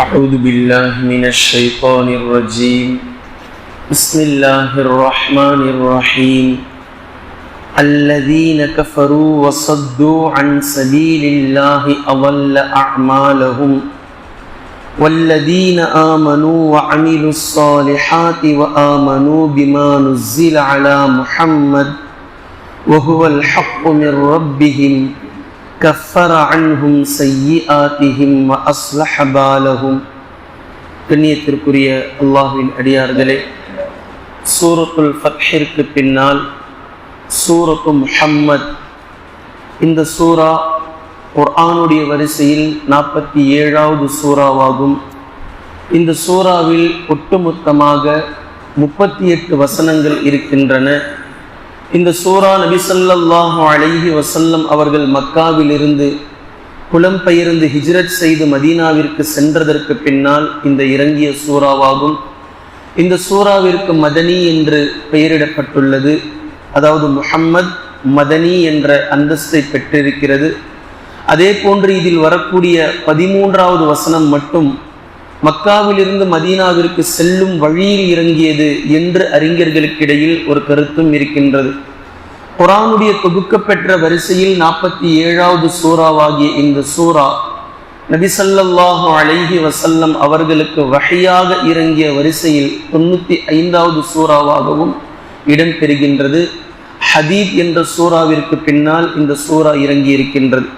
أعوذ بالله من الشيطان الرجيم. بسم الله الرحمن الرحيم. الذين كفروا وصدوا عن سبيل الله أضل أعمالهم. والذين آمنوا وعملوا الصالحات وآمنوا بما نزل على محمد. وهو الحق من ربهم. கஃபர அன்ஹும் ஆதிஹிம் அஸ்லஹபாலஹும் கண்ணியத்திற்குரிய அல்லாஹுவின் அடியார்களே சூரத்துல் ஃபக்ஷிற்கு பின்னால் சூரத்து முஹம்மத். இந்த சூரா குர்ஆனுடைய வரிசையில் நாற்பத்தி ஏழாவது சூறாவாகும். இந்த சூறாவில் ஒட்டுமொத்தமாக முப்பத்தி எட்டு வசனங்கள் இருக்கின்றன. இந்த சூரா நபி சல்லாஹூ அலைஹி வசல்லம் அவர்கள் மக்காவிலிருந்து புலம்பெயர்ந்து ஹிஜ்ரத் செய்து மதீனாவிற்கு சென்றதற்கு பின்னால் இந்த இறங்கிய சூறாவாகும். இந்த சூறாவிற்கு மதனி என்று பெயரிடப்பட்டுள்ளது. அதாவது முஹம்மத் மதனி என்ற அந்தஸ்தை பெற்றிருக்கிறது. அதே போன்று இதில் வரக்கூடிய பதிமூன்றாவது வசனம் மட்டும் மக்காவிலிருந்து மதீனாவிற்கு செல்லும் வழியில் இறங்கியது என்று அறிஞர்களுக்கிடையில் ஒரு கருத்தும் இருக்கின்றது. குரானுடைய தொகுக்கப்பெற்ற வரிசையில் நாற்பத்தி ஏழாவது சூறாவாகிய இந்த சூறா நபிசல்லாஹு அழகி வசல்லம் அவர்களுக்கு வகையாக இறங்கிய வரிசையில் தொண்ணூற்றி ஐந்தாவது சூறாவாகவும் இடம்பெறுகின்றது ஹதீப் என்ற சூறாவிற்கு பின்னால் இந்த சூறா இறங்கி இருக்கின்றது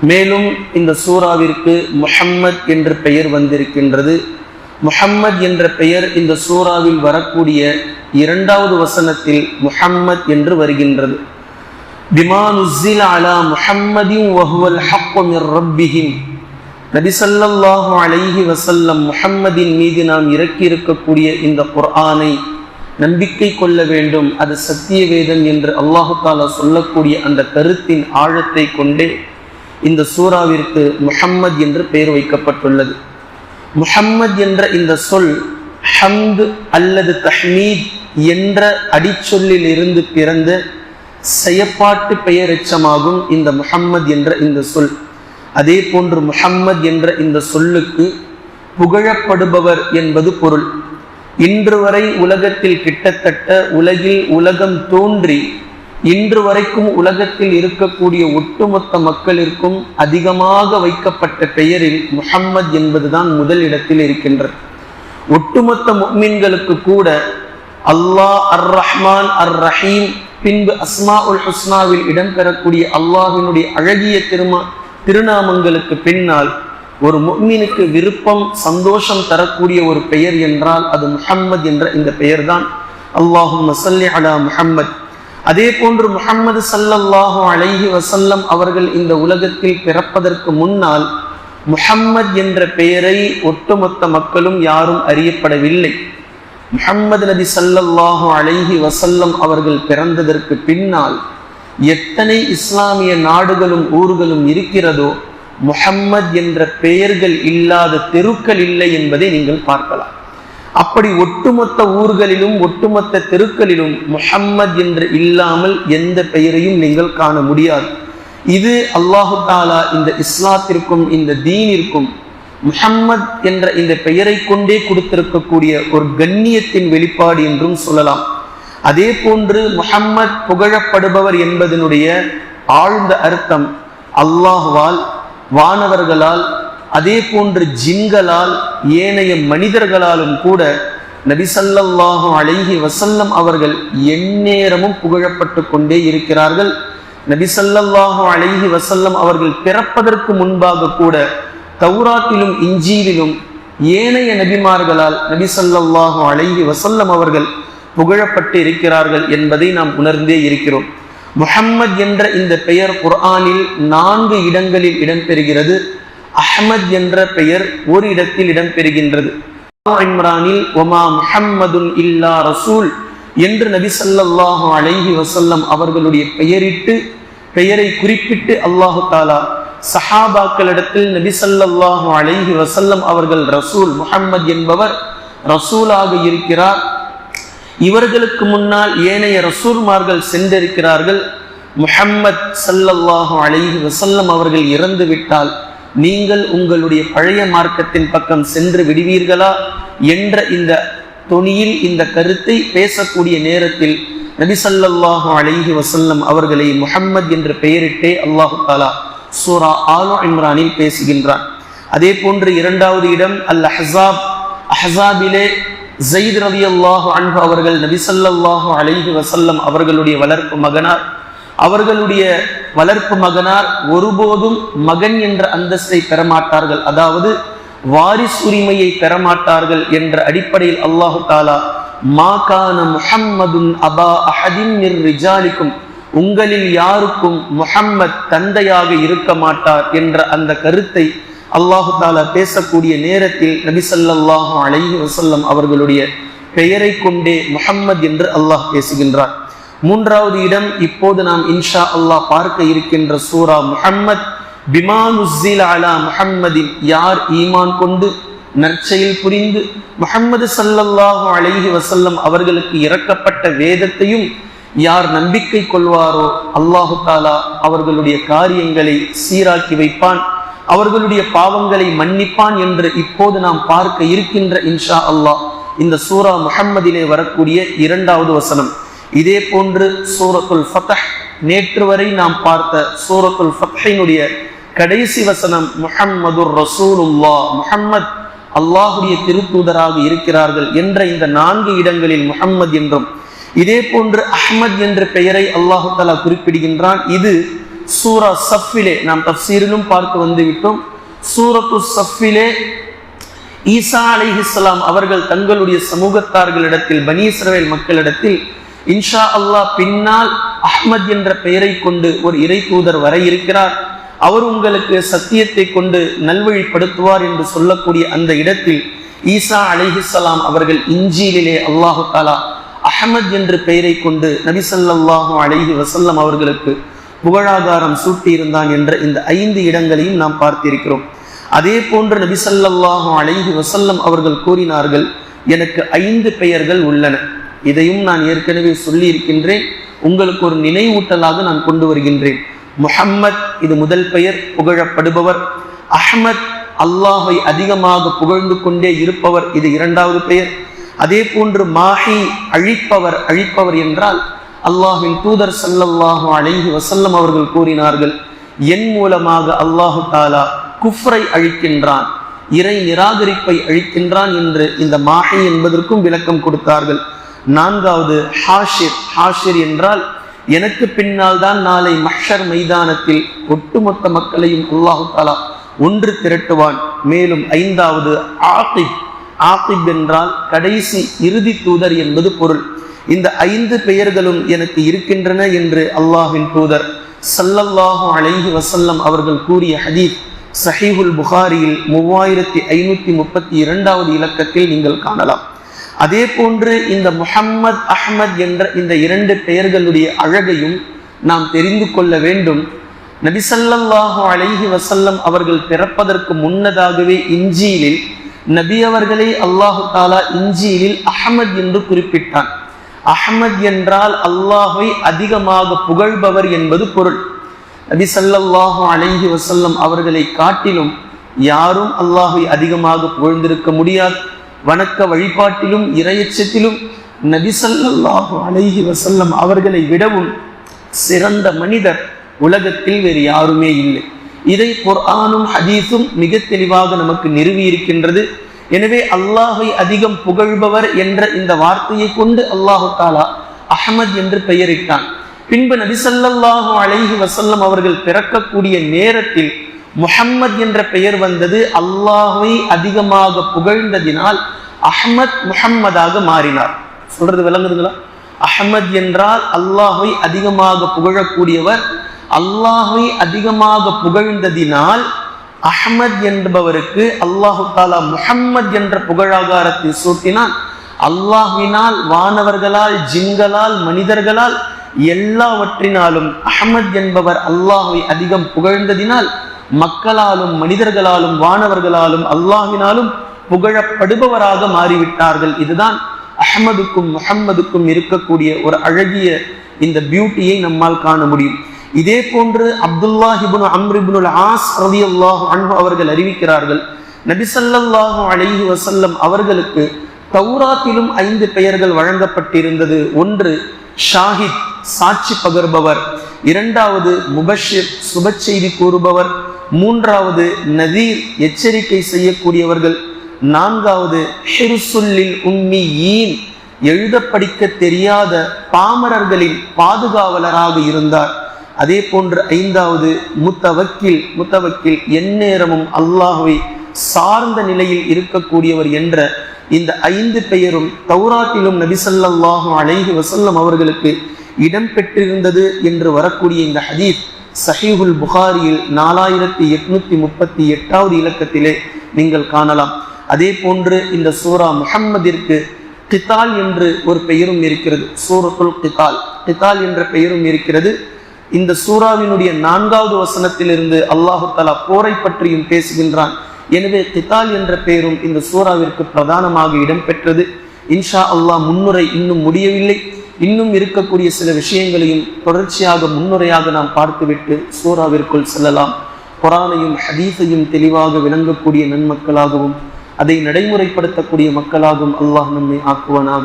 மேலும் இந்த சூறாவிற்கு முஹம்மத் என்ற பெயர் வந்திருக்கின்றது. முஹம்மத் என்ற பெயர் இந்த சூறாவில் வரக்கூடிய இரண்டாவது வசனத்தில் முஹம்மத் என்று வருகின்றது. பிமானுசில் அலா முஹம்மதின் வஹுவல் ஹக்கு மிர் ரப்பிஹிம். அலைஹி வசல்லம் முஹம்மதின் மீது நாம் இறக்கி இருக்கக்கூடிய இந்த குர்ஆனை நம்பிக்கை கொள்ள வேண்டும். அது சத்திய வேதம் என்று அல்லாஹு தாலா சொல்லக்கூடிய அந்த கருத்தின் ஆழத்தை கொண்டே இந்த சூறாவிற்கு முஹம்மத் என்று பெயர் வைக்கப்பட்டுள்ளது. முஹம்மத் என்ற இந்த சொல் ஹம்து அல்லது தஹ்மீத் என்ற அடிச்சொல்லில் இருந்து பிறந்த செயப்பாட்டு பெயரெச்சமாகும் இந்த முஹம்மத் என்ற இந்த சொல். அதே போன்று முஹம்மத் என்ற இந்த சொல்லுக்கு புகழப்படுபவர் என்பது பொருள். இன்று வரை உலகத்தில் கிட்டத்தட்ட உலகில் உலகம் தோன்றி இன்று வரைக்கும் உலகத்தில் இருக்கக்கூடிய ஒட்டுமொத்த மக்களிற்கும் அதிகமாக வைக்கப்பட்ட பெயரில் முஹம்மத் என்பதுதான் முதல் இடத்தில் இருக்கின்றது. ஒட்டுமொத்த மின்களுக்கு கூட அல்லாஹ் அர் ரஹ்மான் அர் ரஹீம் பின்பு அஸ்மா உல் ஹுஸ்னாவில் இடம்பெறக்கூடிய அல்லாஹினுடைய அழகிய திருமா திருநாமங்களுக்கு பின்னால் ஒரு முக்மீனுக்கு விருப்பம் சந்தோஷம் தரக்கூடிய ஒரு பெயர் என்றால் அது முஹம்மத் என்ற இந்த பெயர்தான். அல்லாஹும் மசல்லி அலா முஹம்மத். அதே போன்று முகம்மது சல்லல்லாஹு அலைஹி வசல்லம் அவர்கள் இந்த உலகத்தில் பிறப்பதற்கு முன்னால் முஹம்மத் என்ற பெயரை ஒட்டுமொத்த மக்களும் யாரும் அறியப்படவில்லை. முஹம்மது நபி சல்லல்லாஹு அலைஹி வசல்லம் அவர்கள் பிறந்ததற்கு பின்னால் எத்தனை இஸ்லாமிய நாடுகளும் ஊர்களும் இருக்கிறதோ முஹம்மத் என்ற பெயர்கள் இல்லாத தெருக்கள் இல்லை என்பதை நீங்கள் பார்க்கலாம். அப்படி ஒட்டுமொத்த ஊர்களிலும் ஒட்டுமொத்த தெருக்களிலும் முஹம்மத் என்று இல்லாமல் எந்த பெயரையும் நீங்கள் காண முடியாது. இது அல்லாஹு தாலா இந்த இஸ்லாத்திற்கும் இந்த தீனிற்கும் முஹம்மத் என்ற இந்த பெயரை கொண்டே கொடுத்திருக்கக்கூடிய ஒரு கண்ணியத்தின் வெளிப்பாடு என்றும் சொல்லலாம். அதே போன்று முஹம்மத் புகழப்படுபவர் என்பதனுடைய ஆழ்ந்த அர்த்தம் அல்லாஹுவால் வானவர்களால் அதே போன்று ஜின்களால் ஏனைய மனிதர்களாலும் கூட நபிசல்லாஹு அழகி வசல்லம் அவர்கள் எந்நேரமும் புகழப்பட்டு கொண்டே இருக்கிறார்கள். நபிசல்லாஹு அழகி வசல்லம் அவர்கள் பிறப்பதற்கு முன்பாக கூட தௌராத்திலும் இஞ்சியிலும் ஏனைய நபிமார்களால் நபிசல்லாஹு அழகி வசல்லம் அவர்கள் புகழப்பட்டு இருக்கிறார்கள் என்பதை நாம் உணர்ந்தே இருக்கிறோம். முஹம்மத் என்ற இந்த பெயர் குர்ஆனில் நான்கு இடங்களில் இடம்பெறுகிறது. அஹ்மத் என்ற பெயர் ஒரு இடத்தில் இடம்பெறுகின்றது. இம்ரானில் ஒமா முஹம்மதுன் இல்லா ரசூல் என்று நபி சல்லல்லாஹு அலைஹி வசல்லம் அவர்களுடைய பெயரிட்டு பெயரை குறிப்பிட்டு அல்லாஹு தாலா சஹாபாக்களிடத்தில் நபி சல்லல்லாஹு அலைஹி வசல்லம் அவர்கள் ரசூல் முஹம்மது என்பவர் ரசூலாக இருக்கிறார். இவர்களுக்கு முன்னால் ஏனைய ரசூல்மார்கள் சென்றிருக்கிறார்கள். முஹம்மத் சல்லல்லாஹு அலைஹி வசல்லம் அவர்கள் இறந்து விட்டால் நீங்கள் உங்களுடைய பழைய மார்க்கத்தின் பக்கம் சென்று விடுவீர்களா என்ற இந்த தொனியில் இந்த கருத்தை பேசக்கூடிய நேரத்தில் நபிசல்லாஹு அலைஹி வசல்லம் அவர்களை முஹம்மத் என்ற பெயரிட்டே அல்லாஹு தாலா சூரா ஆலோ இம்ரானில் பேசுகின்றான். அதே போன்று இரண்டாவது இடம் அல் அஹாப் அஹாபிலே ஜெயித் ரவி அல்லாஹு அன்பு அவர்கள் நபிசல்லாஹு அலைஹி வசல்லம் அவர்களுடைய வளர்ப்பு மகனார். அவர்களுடைய வளர்ப்பு மகனார் ஒருபோதும் மகன் என்ற அந்தஸ்தை பெறமாட்டார்கள். அதாவது வாரிசு உரிமையை பெறமாட்டார்கள் என்ற அடிப்படையில் அல்லாஹு தாலா மாகான முஹம்மதுன் அபா அஹதின் ரிஜாலிக்கும் உங்களில் யாருக்கும் முஹம்மத் தந்தையாக இருக்க மாட்டார் என்ற அந்த கருத்தை அல்லாஹு தாலா பேசக்கூடிய நேரத்தில் நபிசல்லாஹு அலைஹி வசல்லம் அவர்களுடைய பெயரை கொண்டே முஹம்மத் என்று அல்லாஹ் பேசுகின்றார். மூன்றாவது இடம் இப்போது நாம் இன்ஷா அல்லாஹ் பார்க்க இருக்கின்ற சூரா முஹம்மத். பிமானுசில் அலா முஹம்மதின். யார் ஈமான் கொண்டு நற்செயல் புரிந்து முஹம்மது சல்லல்லாஹு அலைஹி வசல்லம் அவர்களுக்கு இறக்கப்பட்ட வேதத்தையும் யார் நம்பிக்கை கொள்வாரோ அல்லாஹு தாலா அவர்களுடைய காரியங்களை சீராக்கி வைப்பான். அவர்களுடைய பாவங்களை மன்னிப்பான் என்று இப்போது நாம் பார்க்க இருக்கின்ற இன்ஷா அல்லாஹ் இந்த சூரா முஹம்மதிலே வரக்கூடிய இரண்டாவது வசனம். இதே போன்று சூரத்துல் ஃபத்தஹ் நேற்று வரை நாம் பார்த்த சூரத்துல் ஃபத்தஹினுடைய கடைசி வசனம் முஹம்மதுர் ரசூலுல்லா முஹம்மத் அல்லாஹுடைய திருத்தூதராக இருக்கிறார்கள் என்ற இந்த நான்கு இடங்களில் முஹம்மத் என்றும் இதே போன்று அஹ்மத் என்ற பெயரை அல்லாஹு தலா குறிப்பிடுகின்றான். இது சூரா சஃபிலே நாம் தப்சீரிலும் பார்த்து வந்துவிட்டோம். சூரத்து சஃபிலே ஈசா அலிஹிஸ்லாம் அவர்கள் தங்களுடைய சமூகத்தார்களிடத்தில் பனீஸ்ரவேல் மக்களிடத்தில் இன்ஷா அல்லாஹ் பின்னால் அஹ்மத் என்ற பெயரை கொண்டு ஒரு இறை தூதர் வர இருக்கிறார். அவர் உங்களுக்கு சத்தியத்தை கொண்டு நல்வழிப்படுத்துவார் என்று சொல்லக்கூடிய அந்த இடத்தில் ஈசா அலிஹிசலாம் அவர்கள் இஞ்சியிலே அல்லாஹு தாலா அஹமத் என்று பெயரை கொண்டு நபிசல்லாஹு அழகி வசல்லம் அவர்களுக்கு புகழாதாரம் சூட்டியிருந்தான் என்ற இந்த ஐந்து இடங்களையும் நாம் பார்த்திருக்கிறோம். அதே போன்று நபிசல்லாஹு அழகி வசல்லம் அவர்கள் கூறினார்கள் எனக்கு ஐந்து பெயர்கள் உள்ளன. இதையும் நான் ஏற்கனவே சொல்லி இருக்கின்றேன் உங்களுக்கு ஒரு நினைவூட்டலாக நான் கொண்டு வருகின்றேன். முஹம்மத் இது முதல் பெயர் புகழப்படுபவர். அஹ்மத் அல்லாஹை அதிகமாக புகழ்ந்து கொண்டே இருப்பவர் இது இரண்டாவது பெயர். அதே போன்று மாஹி அழிப்பவர் அழிப்பவர் என்றால் அல்லாஹின் தூதர் சல்லல்லாஹு அலைஹி வசல்லம் அவர்கள் கூறினார்கள் என் மூலமாக அல்லாஹு தாலா குஃப்ரை அழிக்கின்றான் இறை நிராகரிப்பை அழிக்கின்றான் என்று இந்த மாஹி என்பதற்கும் விளக்கம் கொடுத்தார்கள். நான்காவது ஹாஷிர். ஹாஷிர் என்றால் எனக்கு பின்னால் தான் நாளை மஷர் மைதானத்தில் ஒட்டுமொத்த மக்களையும் அல்லாஹு தாலா ஒன்று திரட்டுவான். மேலும் ஐந்தாவது ஆகிப். ஆகிப் என்றால் கடைசி இறுதி தூதர் என்பது பொருள். இந்த ஐந்து பெயர்களும் எனக்கு இருக்கின்றன என்று அல்லாஹின் தூதர் சல்லல்லாஹு அலைஹி வசல்லம் அவர்கள் கூறிய ஹதீப் சஹீஹுல் புகாரியில் மூவாயிரத்தி ஐநூத்தி முப்பத்தி இரண்டாவது இலக்கத்தில் நீங்கள் காணலாம். அதே போன்று இந்த முஹம்மத் அஹ்மத் என்ற இந்த இரண்டு பெயர்களுடைய அழகையும் நாம் தெரிந்து கொள்ள வேண்டும். நபிசல்லாஹு அலைஹி வசல்லம் அவர்கள் பிறப்பதற்கு முன்னதாகவே இஞ்சியிலில் நபி அவர்களை அல்லாஹு தாலா இஞ்சியிலில் அஹமத் என்று குறிப்பிட்டான். அஹமத் என்றால் அல்லாஹை அதிகமாக புகழ்பவர் என்பது பொருள். நபி சல்லாஹு அலைஹி வசல்லம் அவர்களை காட்டிலும் யாரும் அல்லாஹை அதிகமாக புகழ்ந்திருக்க முடியாது. வணக்க வழிபாட்டிலும் இரையச்சத்திலும் நபிசல்லாஹு அலைஹி வசல்லம் அவர்களை விடவும் சிறந்த மனிதர் உலகத்தில் வேறு யாருமே இல்லை. இதை குர்ஆனும் ஹதீஸும் மிக தெளிவாக நமக்கு நிறுவி இருக்கின்றது எனவே அல்லாஹை அதிகம் புகழ்பவர் என்ற இந்த வார்த்தையை கொண்டு அல்லாஹு தாலா அஹமத் என்று பெயரிட்டான். பின்பு நபிசல்லாஹு அலைஹி வசல்லம் அவர்கள் பிறக்கக்கூடிய நேரத்தில் முஹம்மத் என்ற பெயர் வந்தது அல்லாஹை அதிகமாக புகழ்ந்ததினால் அஹமத் முஹம்மதாக மாறினார். சொல்றது விளங்குதுங்களா? அஹமத் என்றால் அல்லாஹை அதிகமாக புகழக்கூடியவர் அல்லாஹை அதிகமாக புகழ்ந்ததினால் அஹமத் என்பவருக்கு அல்லாஹு தாலா முஹம்மத் என்ற புகழாகாரத்தை சூட்டினான். அல்லாஹினால் வானவர்களால் ஜின்களால் மனிதர்களால் எல்லாவற்றினாலும் அஹமத் என்பவர் அல்லாஹை அதிகம் புகழ்ந்ததினால் மக்களாலும் மனிதர்களாலும் வானவர்களாலும் அல்லாஹினாலும் புகழப்படுபவராக மாறிவிட்டார்கள். இதுதான் அஹமதுக்கும் முகம்மதுக்கும் இருக்கக்கூடிய ஒரு அழகிய இந்த பியூட்டியை நம்மால் காண முடியும். இதே போன்று அப்துல்லாஹிபுன் அம்ரிபுல் ஆஸ் ரலியல்லாஹு அன்பு அவர்கள் அறிவிக்கிறார்கள் நபிசல்லாஹு அலஹி வசல்லம் அவர்களுக்கு தௌராத்திலும் ஐந்து பெயர்கள் வழங்கப்பட்டிருந்தது. ஒன்று ஷாஹித் சாட்சி பகர்பவர். இரண்டாவது முபஷிர் சுப செய்தி கூறுபவர். மூன்றாவது நதீர் எச்சரிக்கை செய்யக்கூடியவர்கள். நான்காவது ஹிருசுல்லில் உம்மியீன் எழுத படிக்க தெரியாத பாமரர்களின் பாதுகாவலராக இருந்தார். அதே போன்று ஐந்தாவது முத்தவக்கில் முத்தவக்கில் எந்நேரமும் அல்லாஹுவை சார்ந்த நிலையில் இருக்கக்கூடியவர் என்ற இந்த ஐந்து பெயரும் தௌராட்டிலும் நபிசல்லாஹும் அழகி வசல்லம் அவர்களுக்கு இடம்பெற்றிருந்தது என்று வரக்கூடிய இந்த ஹதீப் சஹீஹுல் புகாரியில் நாலாயிரத்தி எட்நூத்தி முப்பத்தி எட்டாவது இலக்கத்திலே நீங்கள் காணலாம். அதே போன்று இந்த சூரா முஹம்மதிற்கு கித்தால் என்று ஒரு பெயரும் இருக்கிறது. சூரத்துல் கித்தால். கித்தால் என்ற பெயரும் இருக்கிறது. இந்த சூறாவினுடைய நான்காவது வசனத்திலிருந்து அல்லாஹு தலா போரை பற்றியும் பேசுகின்றான். எனவே கித்தால் என்ற பெயரும் இந்த சூறாவிற்கு பிரதானமாக இடம்பெற்றது. இன்ஷா அல்லாஹ் முன்னுரை இன்னும் முடியவில்லை. இன்னும் இருக்கக்கூடிய சில விஷயங்களையும் தொடர்ச்சியாக முன்னுரையாக நாம் பார்த்துவிட்டு சூறாவிற்குள் செல்லலாம். குரானையும் ஹதீஸையும் தெளிவாக விளங்கக்கூடிய நன்மக்களாகவும் அதை நடைமுறைப்படுத்தக்கூடிய மக்களாகவும் அல்லாஹ் நம்மை ஆக்குவனாக.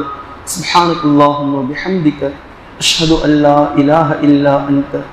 சுஹானுக்குல்லாஹும் அல்லாஹும் அஷ்ஹது அல்லா இலாஹ இல்லா அந்த